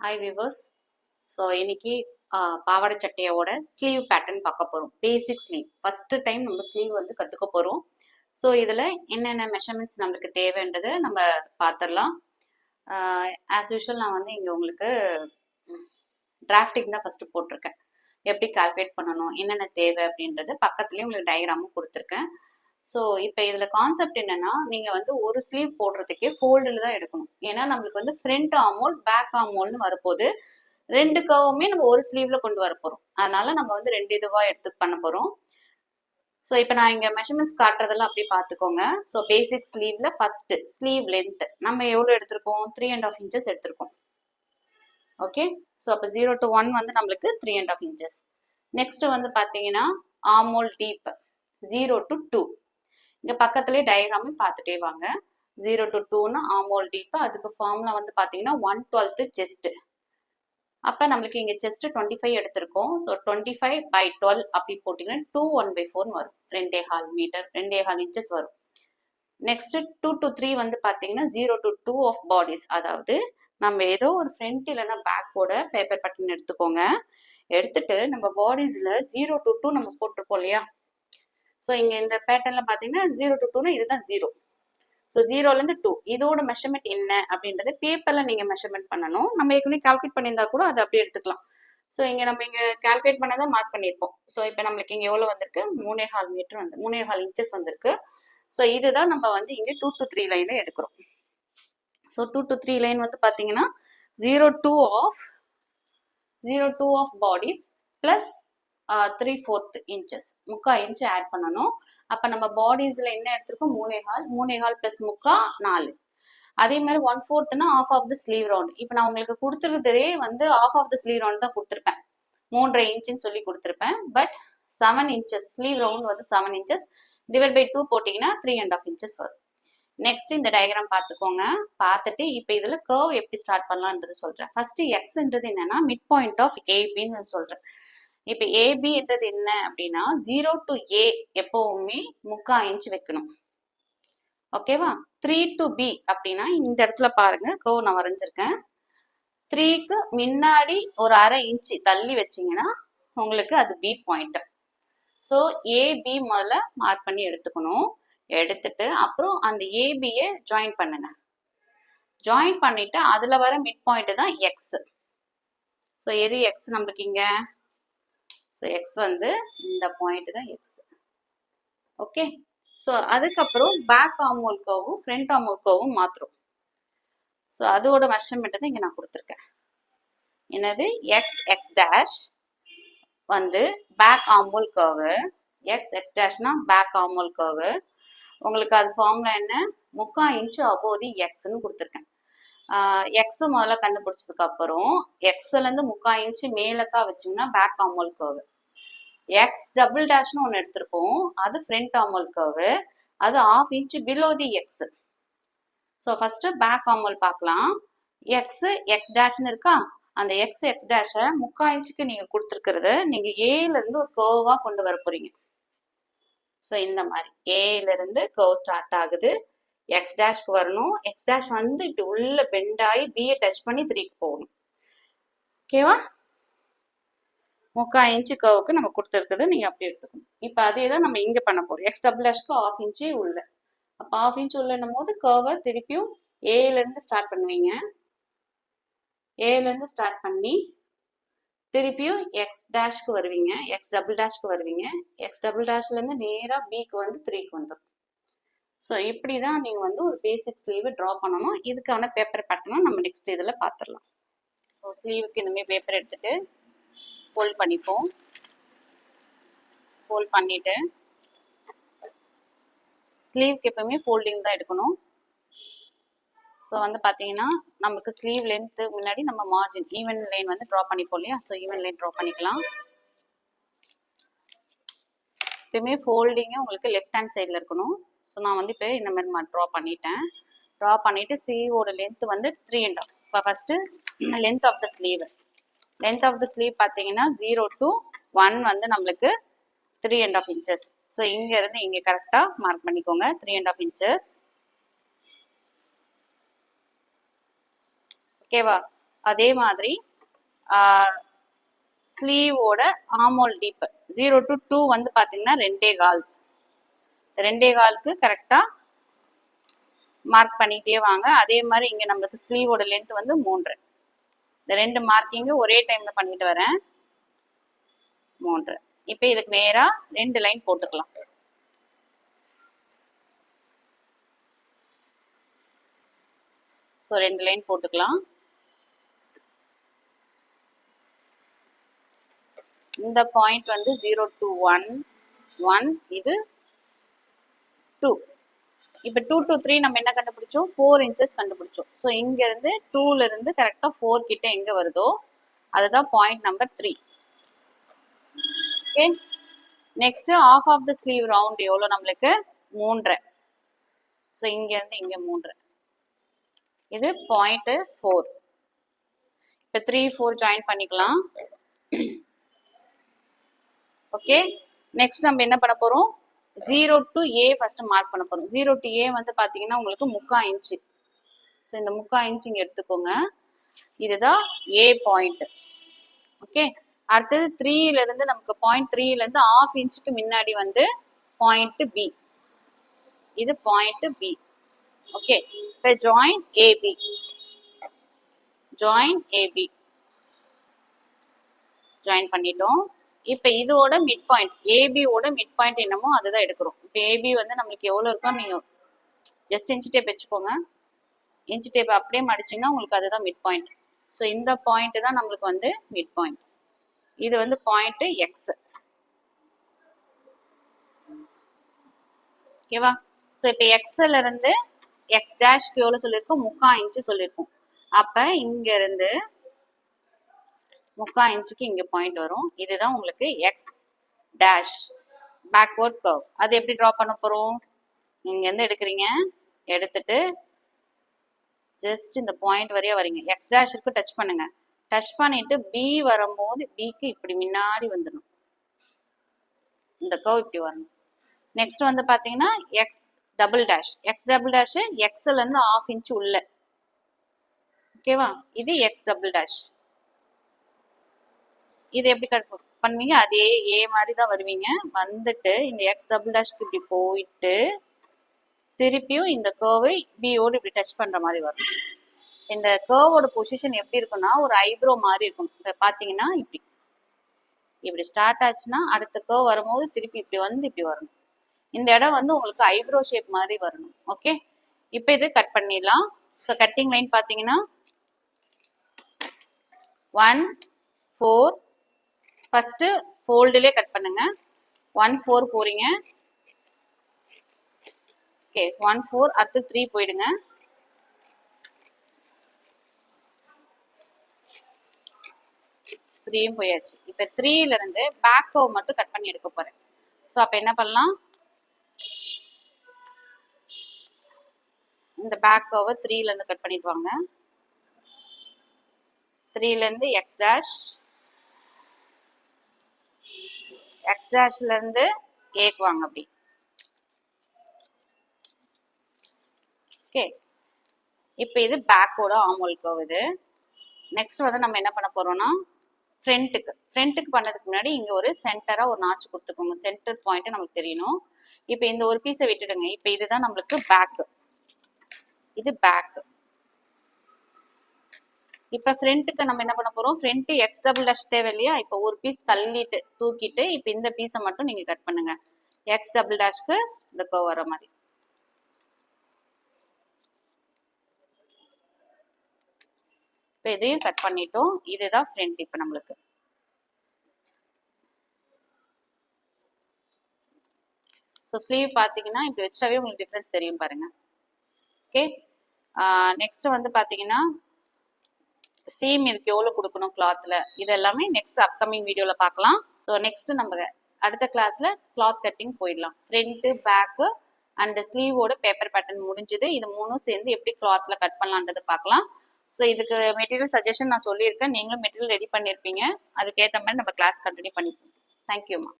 Hi viewers so இன்னைக்கு பாவாடை சட்டையோட sleeve pattern பார்க்க போகிறோம் பேசிக் ஸ்லீவ் ஃபஸ்ட்டு டைம் நம்ம ஸ்லீவ் வந்து கற்றுக்க போகிறோம் ஸோ இதில் என்னென்ன மெஷர்மெண்ட்ஸ் நம்மளுக்கு தேவைன்றதை நம்ம பார்த்துடலாம் ஆஸ் யூஷுவல் நான் வந்து இங்கே உங்களுக்கு டிராஃப்டிங் தான் ஃபஸ்ட்டு போட்டிருக்கேன். எப்படி கால்குலேட் பண்ணணும் என்னென்ன தேவை அப்படின்றது பக்கத்துலேயே உங்களுக்கு டயக்ராமும் கொடுத்துருக்கேன். ஸோ இப்போ இதில் கான்செப்ட் என்னன்னா நீங்கள் வந்து ஒரு ஸ்லீவ் போடுறதுக்கே ஃபோல்டில் தான் எடுக்கணும். ஏன்னா நம்மளுக்கு வந்து ஃப்ரண்ட் ஆமோல் பேக் ஆமோல்னு வரப்போகுது. ரெண்டு கவுமே நம்ம ஒரு ஸ்லீவ்ல கொண்டு வர போகிறோம் அதனால நம்ம வந்து ரெண்டு இதுவாக எடுத்து பண்ண போகிறோம் ஸோ இப்போ நான் இங்கே மெஷர்மெண்ட்ஸ் காட்டுறதெல்லாம் அப்படியே பார்த்துக்கோங்க. ஸோ பேசிக் ஸ்லீவ்ல ஃபர்ஸ்ட் ஸ்லீவ் லென்த் நம்ம எவ்வளோ எடுத்திருக்கோம்? த்ரீ அண்ட் ஆஃப் இன்ச்சஸ் எடுத்திருக்கோம். ஓகே ஸோ அப்போ ஜீரோ டு ஒன் வந்து நம்மளுக்கு three and half inches next வந்து பார்த்தீங்கன்னா armhole deep zero to two இங்கே பக்கத்துலேயே டயக்ராமே பார்த்துட்டே வாங்க. ஜீரோ டு டூன்னு ஆமோல் டீப்பு அதுக்கு ஃபார்ம்ல வந்து பார்த்தீங்கன்னா ஒன் டுவெல்த்து செஸ்ட் அப்போ நம்மளுக்கு இங்கே செஸ்ட் டுவெண்ட்டி ஃபைவ் எடுத்திருக்கோம். So twenty five by twelve அப்படி போட்டிங்கன்னா டூ ஒன் பை ஃபோர்னு வரும். ரெண்டே ஹால் மீட்டர் ரெண்டே ஹால் இன்ச்சஸ் வரும். நெக்ஸ்ட் டூ டு த்ரீ வந்து பார்த்தீங்கன்னா zero to two of bodice அதாவது நம்ம ஏதோ ஒரு ஃப்ரண்ட் இல்லைன்னா பேக்கோட பேப்பர் பட்டன் எடுத்துக்கோங்க. எடுத்துட்டு நம்ம பாடிஸ்ல ஜீரோ டு டூ நம்ம போட்டிருப்போம் இல்லையா? ஸோ இங்கே இந்த பேட்டர்ன்ல பார்த்தீங்கன்னா ஜீரோ டு டூனா இதுதான் ஜீரோ ஸோ ஜீரோலேருந்து டூ இதோட மெஷர்மெண்ட் என்ன அப்படின்றது பேப்பரில் நீங்கள் மெஷர்மெண்ட் பண்ணணும். நம்ம ஏற்கனவே கால்குலேட் பண்ணியிருந்தா கூட அதை அப்படியே எடுத்துக்கலாம். ஸோ இங்கே நம்ம இங்கே கால்குலேட் பண்ணதை மார்க் பண்ணியிருப்போம். ஸோ இப்போ நம்மளுக்கு இங்கே எவ்வளோ வந்திருக்கு? மூணே ஹால் மீட்டர் வந்து மூணே ஹால் இன்ச்சஸ் வந்திருக்கு. ஸோ இதுதான் நம்ம வந்து இங்கே டூ டு த்ரீ லைன்ல எடுக்கிறோம். So two to three line வந்து பார்த்தீங்கன்னா zero two of zero two of bodice plus three fourth inches முக்கா இன்ச் ஆட் பண்ணணும். அப்போ நம்ம பாடிஸ்ல என்ன எடுத்திருக்கோம்? மூணே ஹால் மூணே ஹால் முக்கா நாலு. அதே மாதிரி one ஃபோர்த்னா half of the sleeve round இப்போ நான் உங்களுக்கு கொடுத்துருக்கதே வந்து half of the sleeve round தான் கொடுத்துருப்பேன். மூன்றரை இன்ச்சுன்னு சொல்லி கொடுத்துருப்பேன். But seven inches sleeve round வந்து seven inches divide by two போட்டிங்கன்னா த்ரீ அண்ட் ஆஃப் இன்ச்சஸ் வரும். நெக்ஸ்ட் இந்த டயக்ராம் பார்த்துக்கோங்க. பார்த்துட்டு இப்போ இதில் கர்வ் எப்படி ஸ்டார்ட் பண்ணலான்றது சொல்கிறேன் ஃபர்ஸ்ட் எக்ஸ்ன்றது என்னன்னா மிட் பாயிண்ட் ஆஃப் ஏபின்னு சொல்கிறேன் இப்போ ஏபின்றது என்ன அப்படின்னா ஜீரோ டு ஏ எப்பவுமே முக்கா இன்ச் வைக்கணும். ஓகேவா த்ரீ டு பி அப்படின்னா இந்த இடத்துல பாருங்க. கோ நான் வரைஞ்சிருக்கேன். த்ரீக்கு முன்னாடி ஒரு அரை இன்ச்சு தள்ளி வச்சீங்கன்னா உங்களுக்கு அது பி பாயிண்ட் ஸோ ஏபி முதல்ல மார்க் பண்ணி எடுத்துக்கணும். எடுத்துட்டு அப்புறம் அந்த ஏபியை ஜாயின் பண்ணுங்க. ஜாயின் பண்ணிட்டு அதுல வர மிட் பாயிண்ட் தான் எக்ஸ் ஸோ எது எக்ஸ் நம்மளுக்கு ஸோ எக்ஸ் வந்து இந்த பாயிண்ட் தான் எக்ஸ் ஓகே ஸோ அதுக்கப்புறம் பேக் ஆமோல்காவும் ஃப்ரண்ட் ஆமோல்காவும் மாற்றுறோம் ஸோ அதோட மெஷர்மெண்ட் தான் இங்கே நான் கொடுத்துருக்கேன். என்னது? எக்ஸ் எக்ஸ் டேஷ் வந்து back armhole curve X X டேஷ்னா back armhole curve உங்களுக்கு அது ஃபார்ம்ல என்ன? முக்கா இன்ச்சு அபோதி எக்ஸ்ன்னு கொடுத்துருக்கேன். எக்ஸ் முதல்ல கண்டுபிடிச்சதுக்கு அப்புறம் எக்ஸ்லேருந்து முக்கா இன்ச்சு மேலக்கா வச்சீங்கன்னா back armhole curve X double டேஷ்னு ஒன்று எடுத்திருப்போம். அது ஃப்ரண்ட் ஆமோல் கர்வு அது half inch below the X so first back armhole பார்க்கலாம். எக்ஸ் எக்ஸ் டேஷ்னு இருக்கா? அந்த எக்ஸ் எக்ஸ் டேஷை முக்கா இன்ச்சுக்கு நீங்கள் கொடுத்துருக்கிறத. நீங்கள் ஏலேருந்து ஒரு கர்வாக கொண்டு வர போறீங்க. ஸோ இந்த மாதிரி. ஏல இருந்து கர்வ் ஸ்டார்ட் ஆகுது. எக்ஸ் டேஷ்க்கு வரணும். எக்ஸ் டேஷ் வந்து இப்படி உள்ள பெண்ட் ஆகி பிஏ டச் பண்ணி த்ரீக்கு போகணும். ஓகேவா முக்கால் இன்ச்சு கவுக்கு நம்ம கொடுத்துருக்குது நீங்கள் அப்படி எடுத்துக்கணும். இப்போ அதே தான் நம்ம இங்கே பண்ண போகிறோம் எக்ஸ் டபுள் டேஷ்க்கு ஆஃப் இன்ச்சு உள்ள. அப்போ ஆஃப் இன்ச் உள்ளன்னும் போது கர்வை திருப்பியும் ஏலேருந்து ஸ்டார்ட் பண்ணுவீங்க. ஏலேருந்து ஸ்டார்ட் பண்ணி திருப்பியும் எக்ஸ் டேஷ்க்கு வருவீங்க. எக்ஸ் டபுள் டேஷ்க்கு வருவீங்க. எக்ஸ் டபுள் டேஷ்லேருந்து நேராக பிக்கு வந்து த்ரீக்கு வந்துடும் ஸோ இப்படி தான் நீங்கள் வந்து ஒரு பேசிக் ஸ்லீவ் ட்ரா பண்ணணும். இதுக்கான பேப்பர் பேட்டர்னும் நம்ம நெக்ஸ்ட் இதில் பார்த்துடலாம் ஸோ ஸ்லீவுக்கு இந்தமாரி பேப்பர் எடுத்துகிட்டு ஃபோல்ட் பண்ணிப்போம். ஃபோல்ட் பண்ணிவிட்டு ஸ்லீவ்க்கு எப்பவுமே ஃபோல்டிங் தான் எடுக்கணும். ஸோ வந்து பார்த்தீங்கன்னா நமக்கு ஸ்லீவ் லென்த்து முன்னாடி நம்ம மார்ஜின் ஈவன் லைன் வந்து ட்ரா பண்ணிப்போம் இல்லையா? ஸோ ஈவன் லைன் ட்ரா பண்ணிக்கலாம். எப்பயுமே ஃபோல்டிங்கும் உங்களுக்கு லெஃப்ட் ஹேண்ட் சைடில் இருக்கணும். ஸோ நான் வந்து இப்போ இந்த மாதிரி ட்ரா பண்ணிட்டேன். ட்ரா பண்ணிட்டு ஸ்லீவோட லென்த் வந்து த்ரீ அண்ட் ஆஃப் இப்போ first length of the sleeve length of the sleeve பார்த்தீங்கன்னா ஜீரோ டு ஒன் வந்து நம்மளுக்கு three and half inches so இங்கேருந்து இங்கே கரெக்டாக மார்க் பண்ணிக்கோங்க. த்ரீ அண்ட் ஆஃப் இன்ச்சஸ் ஓகேவா அதே மாதிரி ஸ்லீவோட armhole deep zero to two வந்து பார்த்தீங்கன்னா ரெண்டே கால். ரெண்டே காலுக்கு கரெக்டாக மார்க் பண்ணிகிட்டே வாங்க. அதே மாதிரி இங்கே நம்மளுக்கு ஸ்லீவோட லென்த் வந்து மூன்று. இந்த ரெண்டு மார்க்கிங்க ஒரே டைம்ல பண்ணிட்டு வரேன். மூன்று. இப்போ இதுக்கு நேரா ரெண்டு லைன் போட்டுக்கலாம். ஸோ ரெண்டு லைன் போட்டுக்கலாம். இந்த பாயிண்ட் வந்து ஜீரோ டு ஒன் ஒன் இது டூ இப்போ டூ டு த்ரீ நம்ம என்ன கண்டுபிடிச்சோம்? ஃபோர் இன்ச்சஸ் கண்டுபிடிச்சோம். ஸோ இங்கேருந்து டூல இருந்து கரெக்டாக ஃபோர் கிட்ட எங்கே வருதோ அதுதான் point number three okay next half of the sleeve round எவ்வளோ நம்மளுக்கு? மூன்றரை. ஸோ இங்கேருந்து இங்கே மூன்றரை. இது பாயிண்ட் ஃபோர் இப்போ த்ரீ ஃபோர் ஜாயின் பண்ணிக்கலாம். ஓகே நெக்ஸ்ட் நம்ம என்ன பண்ண போறோம்? Zero to A first mark பண்ண போறோம். ஜீரோ டு ஏ வந்து பாத்தீங்கன்னா உங்களுக்கு முக்கா இன்ச்சு ஸோ இந்த முக்கா இன்ச் இங்க எடுத்துக்கோங்க. இதுதான் ஏ பாயிண்ட் ஓகே அடுத்தது த்ரீல இருந்து நமக்கு பாயிண்ட் த்ரீல இருந்து ஆஃப் இன்ச்சுக்கு முன்னாடி வந்து பாயிண்ட் பி இது பாயிண்ட் பி ஓகே இப்போ join AB join AB join பண்ணிட்டோம். இப்போ இதோட மிட் பாயிண்ட் ஏபியோட மிட் பாயிண்ட் என்னமோ அதுதான் எடுக்கிறோம். இப்போ ஏபி வந்து நம்மளுக்கு எவ்வளோ இருக்கோ நீங்கள் ஜஸ்ட் இன்ச்சு டேப் வச்சுக்கோங்க. இன்ச்சு டேப் அப்படியே மடிச்சிங்கன்னா உங்களுக்கு அதுதான் மிட் பாயிண்ட் ஸோ இந்த பாயிண்ட் தான் நம்மளுக்கு வந்து மிட் பாயிண்ட் இது வந்து பாயிண்ட் எக்ஸ் ஓகேவா ஸோ இப்போ எக்ஸ்ல இருந்து எக்ஸ் டேஷ்க்கு எவ்வளோ சொல்லியிருக்கோம் முக்கா இன்ச்சு சொல்லியிருக்கோம். அப்போ இங்கேருந்து முக்கா இன்ச்சுக்கு இங்க பாயிண்ட் வரும். இதுதான் உங்களுக்கு எக்ஸ் டேஷ் பேக்வர்ட் கர்வ் அது எப்படி ட்ரா பண்ண போறோம்? இங்க எடுக்கிறீங்க. எடுத்துட்டு ஜஸ்ட் இந்த பாயிண்ட் வரைய வரீங்க. எக்ஸ் டேஷுக்கு டச் பண்ணுங்க. டச் பண்ணிட்டு பி வரும்போது பிக்கு இப்படி முன்னாடி வந்துடணும். இந்த கர்வ் இப்படி வரணும். நெக்ஸ்ட் வந்து பாத்தீங்கன்னா X double dash X double dash எக்ஸ்ல இருந்து ஆஃப் இன்ச் உள்ள. ஓகேவா இது எக்ஸ் டபுள் டேஷ் இது எப்படி கட் பண்ணுவீங்க? அதே ஏ மாதிரி தான் வருவீங்க. வந்துட்டு இந்த எக்ஸ் டபுள் டேஷ்க்கு இப்படி போயிட்டு திருப்பியும் இந்த கேர்வை பியோடு இப்படி டச் பண்ற மாதிரி வரும். இந்த கேர்வோட பொசிஷன் எப்படி இருக்கும்னா ஒரு ஐப்ரோ மாதிரி இருக்கும். இப்ப பாத்தீங்கன்னா இப்படி. இப்படி ஸ்டார்ட் ஆச்சுன்னா அடுத்த கேர்வ் வரும்போது திருப்பி இப்படி வந்து இப்படி வரணும். இந்த இடம் வந்து உங்களுக்கு ஐப்ரோ ஷேப் மாதிரி வரணும். ஓகே இப்போ இது கட் பண்ணிடலாம். ஸோ கட்டிங் லைன் பார்த்தீங்கன்னா ஒன் ஃபோர் ஃபஸ்ட்டு ஃபோல்டுலே கட் பண்ணுங்க. ஒன் ஃபோர் போகிறீங்க ஓகே ஒன் ஃபோர் அடுத்து த்ரீ போயிடுங்க. த்ரீயும் போயாச்சு. இப்போ த்ரீலேருந்து பேக் கவ் மட்டும் கட் பண்ணி எடுக்க போகிறேன் ஸோ அப்போ என்ன பண்ணலாம்? இந்த பேக் கர்வை த்ரீலேருந்து கட் பண்ணிட்டு வாங்க த்ரீலேருந்து எக்ஸ் டேஷ் எக்ஸ் டேஷ்ல ஏக்கு வாங்க அப்படி. ஓகே இப்போ இது பேக்கோட ஆமோல் கர்வ் இது. நெக்ஸ்ட் வந்து நம்ம என்ன பண்ண போறோம்னா ஃப்ரண்ட்டுக்கு ஃப்ரண்ட்டுக்கு பண்ணதுக்கு முன்னாடி இங்கே ஒரு சென்டராக ஒரு நாச்சு கொடுத்துக்கோங்க. சென்டர் பாயிண்ட் நமக்கு தெரியணும். இப்போ இந்த ஒரு பீஸை விட்டுடுங்க. இப்போ இதுதான் நம்மளுக்கு பேக்கு இது பேக்கு இப்ப ஃப்ரண்ட்டுக்கு நம்ம என்ன பண்ண போறோம்? ஃப்ரண்ட் எக்ஸ் டபுள் டேஷ் தேவை இல்லையா இப்போ ஒரு பீஸ் தள்ளிட்டு தூக்கிட்டு இப்ப இந்த பீஸை மட்டும் நீங்க கட் பண்ணுங்க. எக்ஸ் டபுள் டேஷ்க்கு இந்த கோ வர மாதிரி. இப்போ இதையும் கட் பண்ணிட்டோம். இதுதான் ஃப்ரண்ட் இப்போ நம்மளுக்கு. ஸோ ஸ்லீவ் பார்த்தீங்கன்னா இப்படி வச்சாவே உங்களுக்கு டிஃப்ரென்ஸ் தெரியும் பாருங்க. ஓகே நெக்ஸ்ட் வந்து பார்த்தீங்கன்னா சேம் இதுக்கு எவ்வளோ கொடுக்கணும் கிளாத்தில் இது எல்லாமே நெக்ஸ்ட் அப்கமிங் வீடியோவில் பார்க்கலாம். ஸோ நெக்ஸ்ட் நம்ம அடுத்த கிளாஸில் கிளாத் கட்டிங் போயிடலாம். ஃப்ரண்ட்டு பேக்கு அண்ட் ஸ்லீவோட பேப்பர் பேட்டர்ன் முடிஞ்சது. இது மூணும் சேர்ந்து எப்படி கிளாத்தில் கட் பண்ணலான்றது பார்க்கலாம். ஸோ இதுக்கு மெட்டீரியல் சஜஷன் நான் சொல்லியிருக்கேன். நீங்களும் மெட்டீரியல் ரெடி பண்ணியிருப்பீங்க அதுக்கேற்ற மாதிரி நம்ம கிளாஸ் கண்டினியூ பண்ணிப்போம். தேங்க்யூம்மா